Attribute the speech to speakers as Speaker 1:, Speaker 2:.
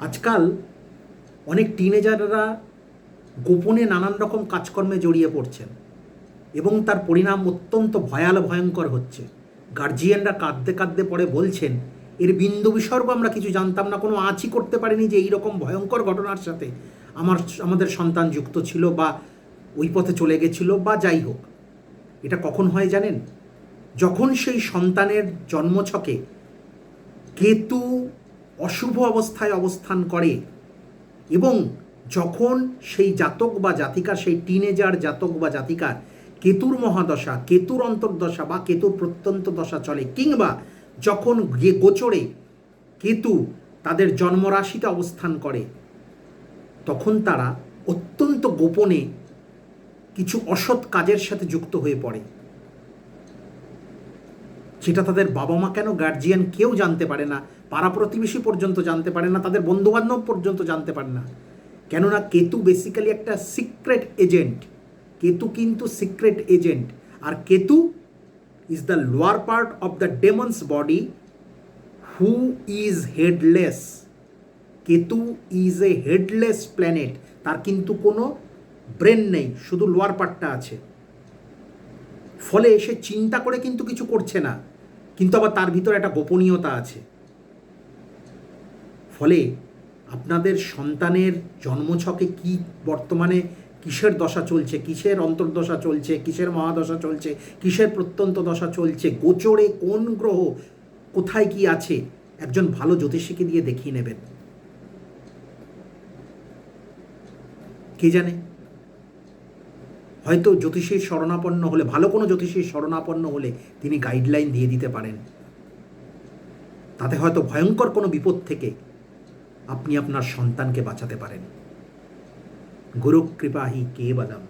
Speaker 1: আজকাল অনেক টিনেজাররা গোপনে নানান রকম কাজকর্মে জড়িয়ে পড়ছেন এবং তার পরিণাম অত্যন্ত ভয়াল, ভয়ঙ্কর হচ্ছে। গার্জিয়ানরা কাঁদতে কাঁদতে পরে বলছেন, এর বিন্দু বিসর্গ আমরা কিছু জানতাম না, কোনো আঁচই করতে পারিনি যে এইরকম ভয়ঙ্কর ঘটনার সাথে আমার, আমাদের সন্তান যুক্ত ছিল বা ওই পথে চলে গেছিল বা যাই হোক। এটা কখন হয় জানেন? যখন সেই সন্তানের জন্মছকে কেতু অশুভ অবস্থায় অবস্থান করে এবং যখন সেই জাতক বা জাতিকার, সেই টিনেজার জাতক বা জাতিকার কেতুর মহাদশা, কেতুর অন্তর্দশা বা কেতুর প্রত্যন্ত দশা চলে, কিংবা যখন গে গোচরে কেতু তাদের জন্মরাশিতে অবস্থান করে, তখন তারা অত্যন্ত গোপনে কিছু অসৎ কাজের সাথে যুক্ত হয়ে পড়ে। সেটা তাদের বাবা মা কেন গার্জিয়ান কেউ জানতে পারে না? পাড়া প্রতিবেশী পর্যন্ত জানতে পারে না, তাদের বন্ধুবান্ধব পর্যন্ত জানতে পারে না। কেননা কেতু বেসিক্যালি একটা সিক্রেট এজেন্ট কেতু কিন্তু secret agent R Ketu is the lower part of the demons body who is headless Ketu is a headless planet তার কিন্তু কোনো ব্রেন নেই, শুধু লোয়ার পার্টটা আছে। ফলে সে চিন্তা করে কিন্তু কিছু করছে না, কিন্তু আবার তার ভিতরে একটা গোপনীয়তা আছে। ফলে আপনাদের সন্তানের জন্মছকে কি বর্তমানে কিসের দশা চলছে? কিসের অন্তর্দশা চলছে? কিসের মহাদশা চলছে? কিসের প্রত্যন্ত দশা চলছে? গোচরে কোন গ্রহ কোথায় কি আছে? একজন ভালো জ্যোতিষীকে দিয়ে দেখিয়ে নেবেন। কে জানে? হয়তো জ্যোতিষীর শরণাপন্ন হলে, ভালো কোনো জ্যোতিষীর শরণাপন্ন হলে তিনি গাইডলাইন দিয়ে দিতে পারেন। তাতে হয়তো ভয়ঙ্কর কোনো বিপদ থেকে আপনি আপনার সন্তানকে বাঁচাতে পারেন। গুরু কৃপাহি কে বাদাম